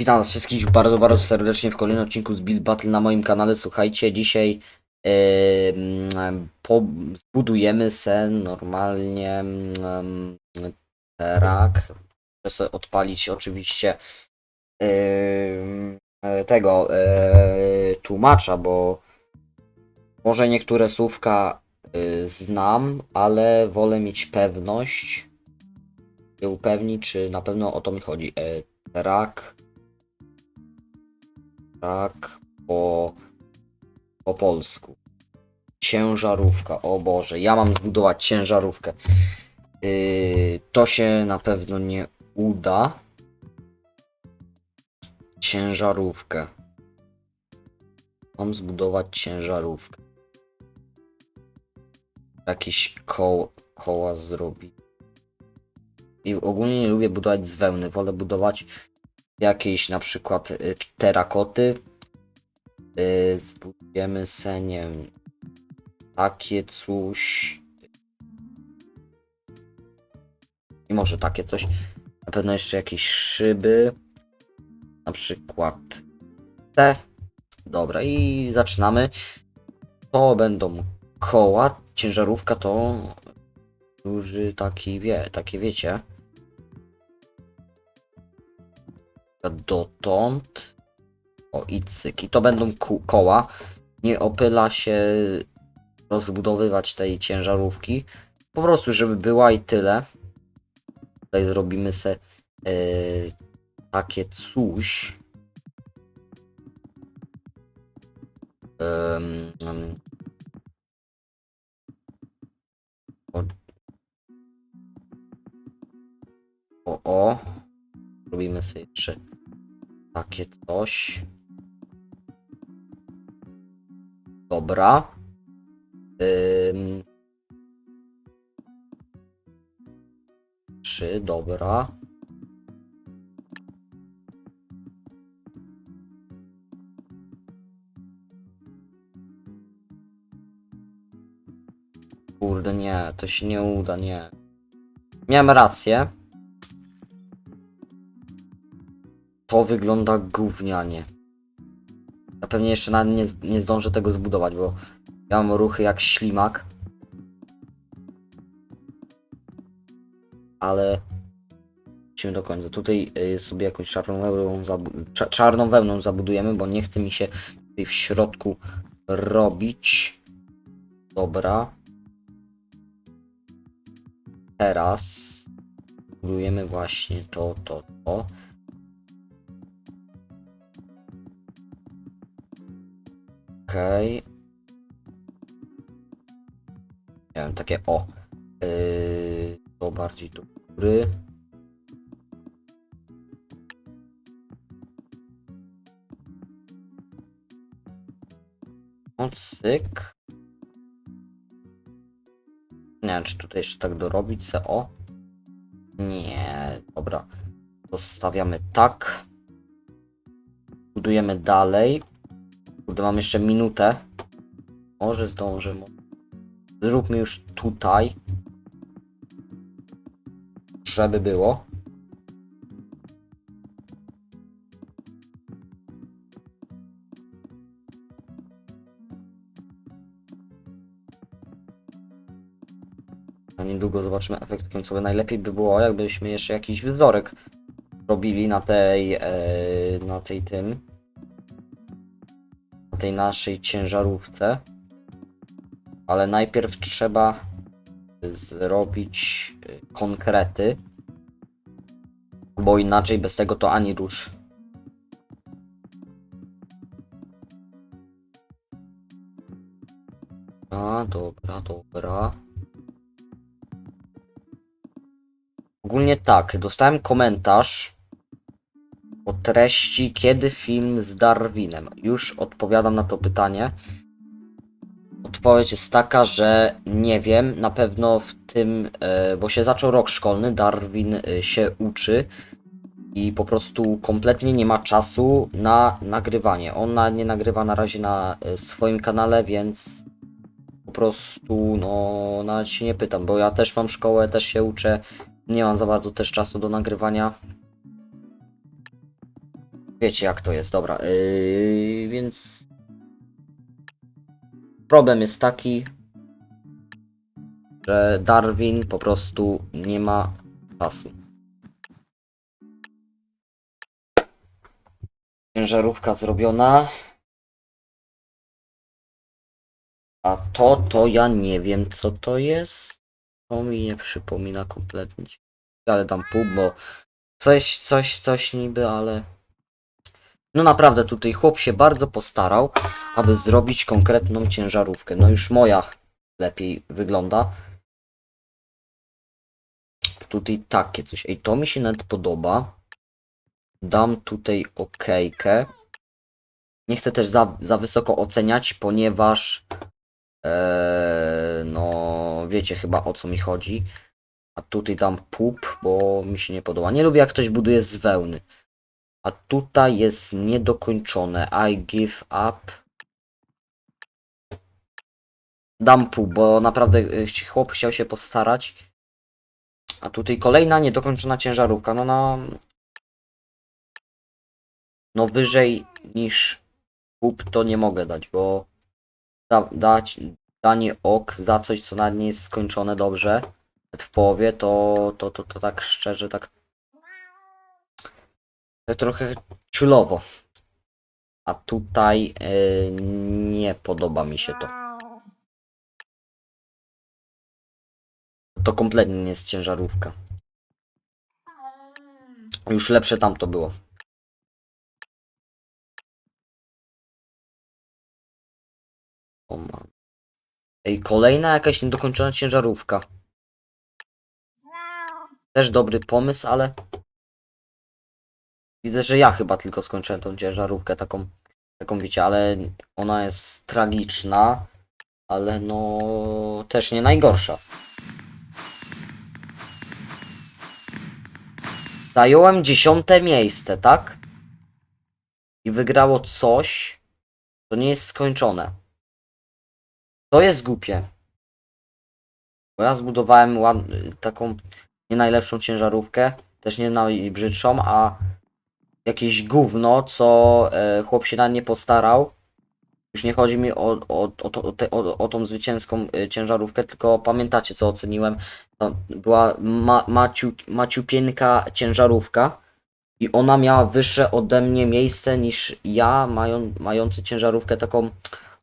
Witam was wszystkich bardzo, bardzo serdecznie w kolejnym odcinku z Build Battle na moim kanale. Słuchajcie, dzisiaj po, zbudujemy se normalnie em, rak. Muszę sobie odpalić oczywiście em, tego e, tłumacza, bo może niektóre słówka y, znam, ale wolę mieć pewność, się upewnić, czy na pewno o to mi chodzi. E, rak tak po, po polsku. Ciężarówka, o Boże, ja mam zbudować ciężarówkę. Yy, to się na pewno nie uda. Ciężarówkę. Mam zbudować ciężarówkę. Jakieś koła zrobić. I ogólnie nie lubię budować z wełny, wolę budować jakieś na przykład y, terakoty. Y, Zbudujemy se, nie wiem, takie coś. I może takie coś. Na pewno jeszcze jakieś szyby. Na przykład te. Dobra, i zaczynamy. To będą koła. Ciężarówka to duży taki, wie, takie wiecie. Dotąd. O, i cyk. I to będą koła. Nie opyla się rozbudowywać tej ciężarówki. Po prostu, żeby była i tyle. Tutaj zrobimy se e, takie coś. Em, em. o, o, o. Robimy sobie jeszcze takie coś. Dobra. Ym... Trzy, dobra. Kurde, nie, to się nie uda, nie. Miałem rację. To wygląda gównianie. Ja pewnie jeszcze na nie, nie zdążę tego zbudować, bo ja mam ruchy jak ślimak. Ale lecimy do końca. Tutaj y, sobie jakąś czarną wełną, czarną zabudujemy, bo nie chce mi się tutaj w środku robić. Dobra. Teraz budujemy właśnie to, to, to. Okej. Nie wiem, takie o. Yy, to bardziej do góry. Cyk. Nie wiem, czy tutaj jeszcze tak dorobić se, o. Nie, dobra. Zostawiamy tak. Budujemy dalej. Kurde, mam jeszcze minutę. Może zdążę. Zróbmy już tutaj. Żeby było. Niedługo zobaczymy efekt końcowy. Najlepiej by było, jakbyśmy jeszcze jakiś wzorek robili na tej, e, na tej tym, tej naszej ciężarówce. Ale najpierw trzeba zrobić y, konkrety, bo inaczej bez tego to ani rusz. A, dobra, dobra. Ogólnie tak, dostałem komentarz treści kiedy film z Darwinem. Już odpowiadam na to pytanie. Odpowiedź jest taka, że nie wiem, na pewno w tym, e, bo się zaczął rok szkolny, Darwin e, się uczy i po prostu kompletnie nie ma czasu na nagrywanie. On na, nie nagrywa na razie na e, swoim kanale, więc po prostu no nawet się nie pytam, bo ja też mam szkołę, też się uczę, nie mam za bardzo też czasu do nagrywania. Wiecie jak to jest, dobra. Yy, więc problem jest taki, że Darwin po prostu nie ma czasu. Ciężarówka zrobiona. A to, to ja nie wiem co to jest. To mi nie przypomina kompletnie. Ale dam pół, bo coś, coś, coś niby, ale... No naprawdę tutaj chłop się bardzo postarał, aby zrobić konkretną ciężarówkę. No już moja lepiej wygląda. Tutaj takie coś. Ej, to mi się nawet podoba. Dam tutaj okejkę. Nie chcę też za, za wysoko oceniać, ponieważ Eee, no, wiecie chyba o co mi chodzi. A tutaj dam pup, bo mi się nie podoba. Nie lubię jak ktoś buduje z wełny. A tutaj jest niedokończone. I give up. Dam pup, bo naprawdę y, chłop chciał się postarać. A tutaj kolejna niedokończona ciężarówka. No na... No wyżej niż pup to nie mogę dać, bo da, dać danie ok za coś, co nawet nie jest skończone dobrze, w połowie, to, to, to, to tak szczerze, tak trochę ciulowo. A tutaj y, nie podoba mi się to. To kompletnie nie jest ciężarówka. Już lepsze tamto było. O man. Ej, kolejna jakaś niedokończona ciężarówka. Też dobry pomysł, ale... Widzę, że ja chyba tylko skończyłem tą ciężarówkę taką, taką wiecie, ale ona jest tragiczna, ale no też nie najgorsza. Zająłem dziesiąte miejsce, tak? I wygrało coś, co nie jest skończone. To jest głupie. Bo ja zbudowałem taką nie najlepszą ciężarówkę, też nie najbrzydszą, a jakieś gówno, co e, chłop się na nie postarał. Już nie chodzi mi o, o, o, to, o, te, o, o tą zwycięską e, ciężarówkę, tylko pamiętacie co oceniłem. To była ma, maciu, maciupienka ciężarówka i ona miała wyższe ode mnie miejsce niż ja, mają, mający ciężarówkę taką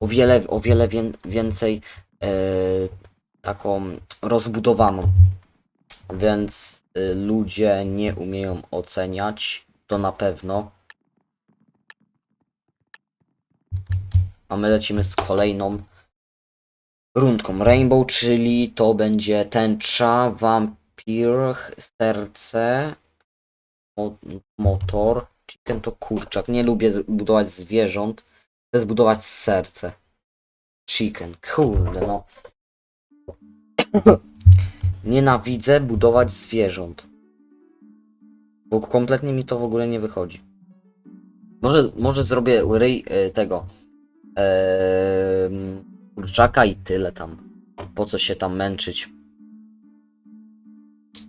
o wiele, o wiele wię, więcej e, taką rozbudowaną. Więc y, ludzie nie umieją oceniać, to na pewno. A my lecimy z kolejną rundką. Rainbow, czyli to będzie tęcza, wampir, serce, mo motor, chicken to kurczak. Nie lubię budować zwierząt. Chcę zbudować serce. Chicken, kurde no. Nienawidzę budować zwierząt. Bo kompletnie mi to w ogóle nie wychodzi. Może, może zrobię ryj e, tego em, kurczaka i tyle tam. Po co się tam męczyć?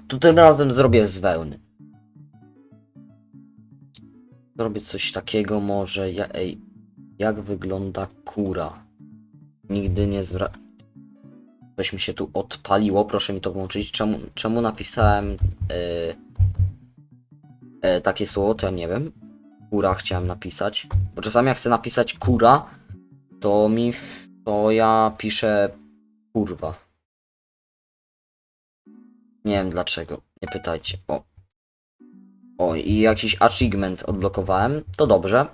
Tu tym razem zrobię z wełny. Zrobię coś takiego może. Ja, ej, jak wygląda kura? Nigdy nie zwra... Coś mi się tu odpaliło, proszę mi to włączyć. Czemu, czemu napisałem e, e, takie słowo, to ja nie wiem. Kura chciałem napisać. Bo czasami jak chcę napisać kura, to mi, w- to ja piszę kurwa. Nie wiem dlaczego, nie pytajcie. O. O, i jakiś achievement odblokowałem, to dobrze.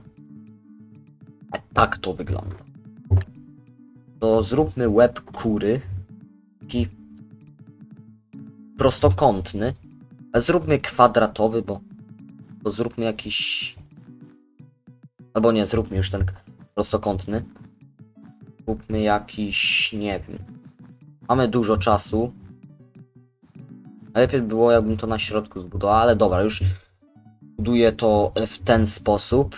A tak to wygląda. To zróbmy łeb kury. Taki prostokątny. Zróbmy kwadratowy, bo, zróbmy jakiś. Albo nie, zróbmy już ten prostokątny. Zróbmy jakiś, nie wiem. Mamy dużo czasu. Lepiej by było, jakbym to na środku zbudował, ale dobra, już buduję to w ten sposób.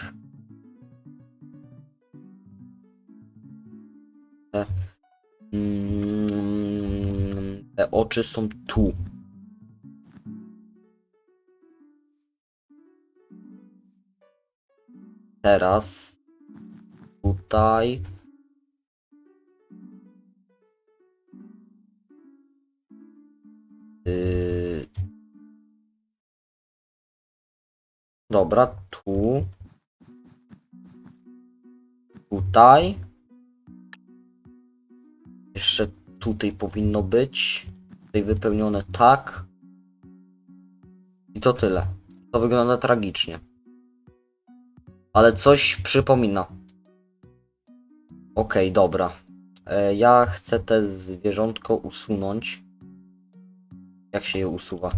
Te, mm, te oczy są tu. Teraz tutaj. Yy... Dobra, tu. Tutaj. Jeszcze tutaj powinno być. Tutaj wypełnione tak. I to tyle. To wygląda tragicznie. Ale coś przypomina. Okej, dobra. E, ja chcę te zwierzątko usunąć. Jak się je usuwa?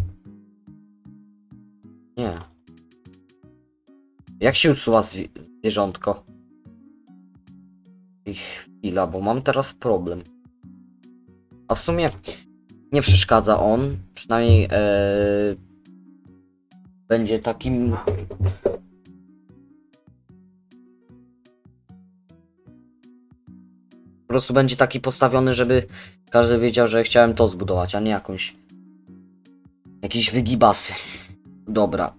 Nie. Jak się usuwa zwi zwierzątko? I chwila, bo mam teraz problem. A w sumie nie przeszkadza on. Przynajmniej e, będzie takim. Prostu będzie taki postawiony, żeby każdy wiedział, że chciałem to zbudować, a nie jakąś. Jakieś wygibasy. Dobra.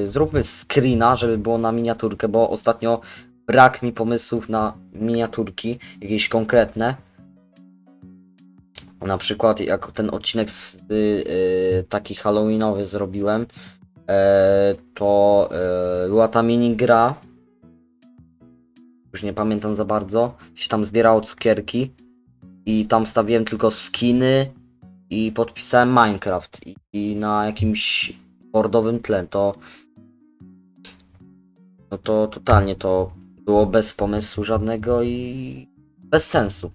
Yy, zróbmy screena, żeby było na miniaturkę, bo ostatnio brak mi pomysłów na miniaturki, jakieś konkretne. Na przykład jak ten odcinek z, yy, taki halloweenowy zrobiłem, e, to była ta mini gra. Już nie pamiętam za bardzo. Się tam zbierało cukierki i tam stawiłem tylko skiny i podpisałem Minecraft i, i na jakimś bordowym tle to no to totalnie to było bez pomysłu żadnego i bez sensu.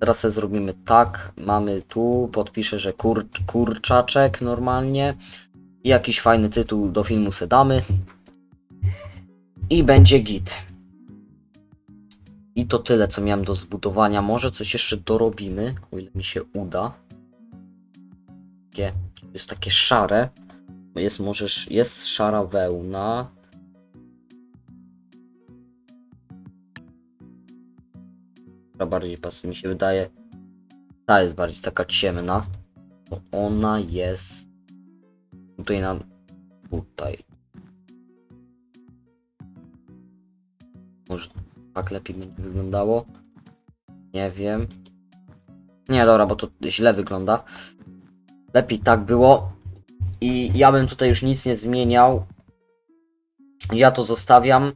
Teraz sobie zrobimy tak, mamy tu, podpiszę, że kur, kurczaczek normalnie i jakiś fajny tytuł do filmu se damy i będzie git. I to tyle, co miałem do zbudowania. Może coś jeszcze dorobimy, o ile mi się uda. Takie, jest takie szare. Jest może, jest szara wełna. Ta bardziej pasuje, mi się wydaje. Ta jest bardziej taka ciemna. Bo ona jest tutaj na... tutaj. Może tak lepiej będzie wyglądało. Nie wiem. Nie, dobra, bo to źle wygląda. Lepiej tak było. I ja bym tutaj już nic nie zmieniał. Ja to zostawiam.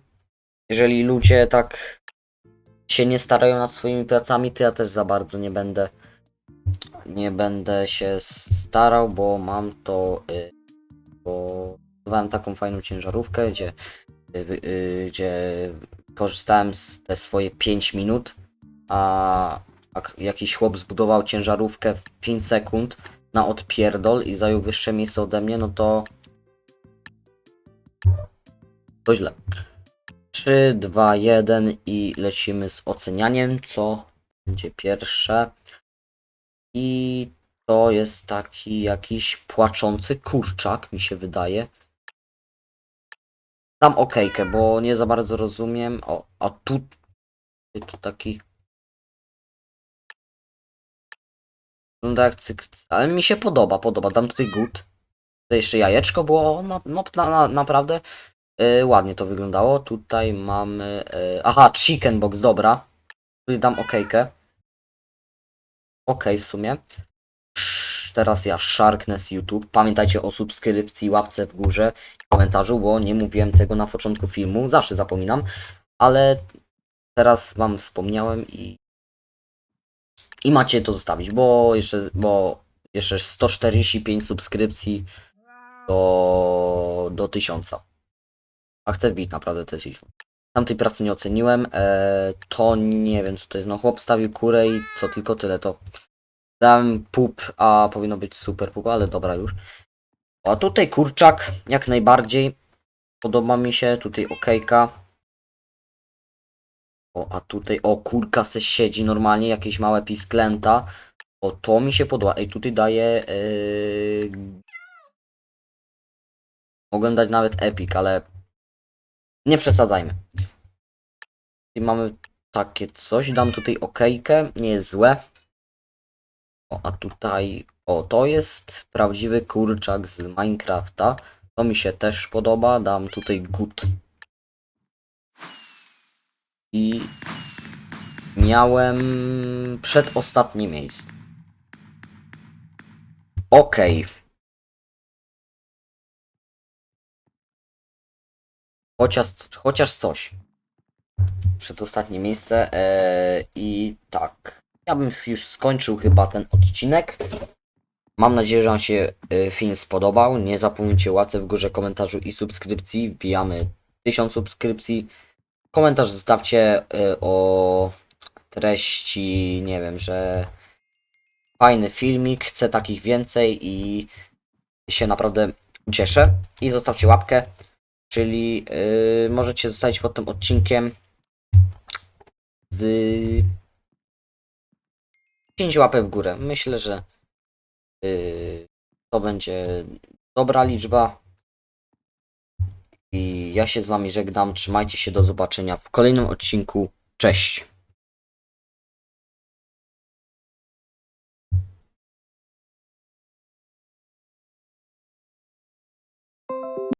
Jeżeli ludzie tak się nie starają nad swoimi pracami, to ja też za bardzo nie będę nie będę się starał, bo mam to y, bo zbudowałem taką fajną ciężarówkę, gdzie y, y, gdzie korzystałem z te swoje 5 minut, a jak jakiś chłop zbudował ciężarówkę w 5 sekund na odpierdol i zajął wyższe miejsce ode mnie, no to to źle. 3, 2, 1 i lecimy z ocenianiem, co będzie pierwsze. I to jest taki jakiś płaczący kurczak, mi się wydaje. Dam okejkę, bo nie za bardzo rozumiem. O, a tu, tu taki. Wygląda jak cyk, ale mi się podoba, podoba. Dam tutaj good. Tutaj jeszcze jajeczko było, no, no na, na, naprawdę y, ładnie to wyglądało. Tutaj mamy, y, aha, chicken box, dobra. Tutaj dam okejkę. Okej, w sumie. Teraz ja, Sharkness YouTube. Pamiętajcie o subskrypcji, łapce w górze, komentarzu, bo nie mówiłem tego na początku filmu. Zawsze zapominam, ale teraz wam wspomniałem i i macie to zostawić, bo jeszcze, bo jeszcze 145 subskrypcji do, do 1000. A chcę wbić naprawdę te 1000. Tamtej pracy nie oceniłem, e, to nie wiem co to jest, no chłop stawił kurę i co tylko tyle, to dałem pup, a powinno być super pup, ale dobra już. A tutaj kurczak, jak najbardziej, podoba mi się, tutaj okejka. O, a tutaj, o, kurka se siedzi normalnie, jakieś małe pisklęta. O, to mi się podoba. Ej, tutaj daje... Yy... Dać nawet epic, ale... Nie przesadzajmy. I mamy takie coś. Dam tutaj okejkę, nie jest złe. O, a tutaj... O, to jest prawdziwy kurczak z Minecrafta. To mi się też podoba. Dam tutaj good. I miałem przedostatnie miejsce. Okej. Chociaż, chociaż coś. Przedostatnie miejsce. Eee, I tak. Ja bym już skończył chyba ten odcinek. Mam nadzieję, że Wam się y, film spodobał. Nie zapomnijcie łapce w górze, komentarzu i subskrypcji. Wbijamy 1000 subskrypcji. Komentarz zostawcie y, o treści, nie wiem, że fajny filmik, chcę takich więcej i się naprawdę ucieszę. I zostawcie łapkę, czyli y, możecie zostawić pod tym odcinkiem z 5 łapek w górę. Myślę, że y, to będzie dobra liczba. I ja się z wami żegnam. Trzymajcie się do zobaczenia w kolejnym odcinku. Cześć.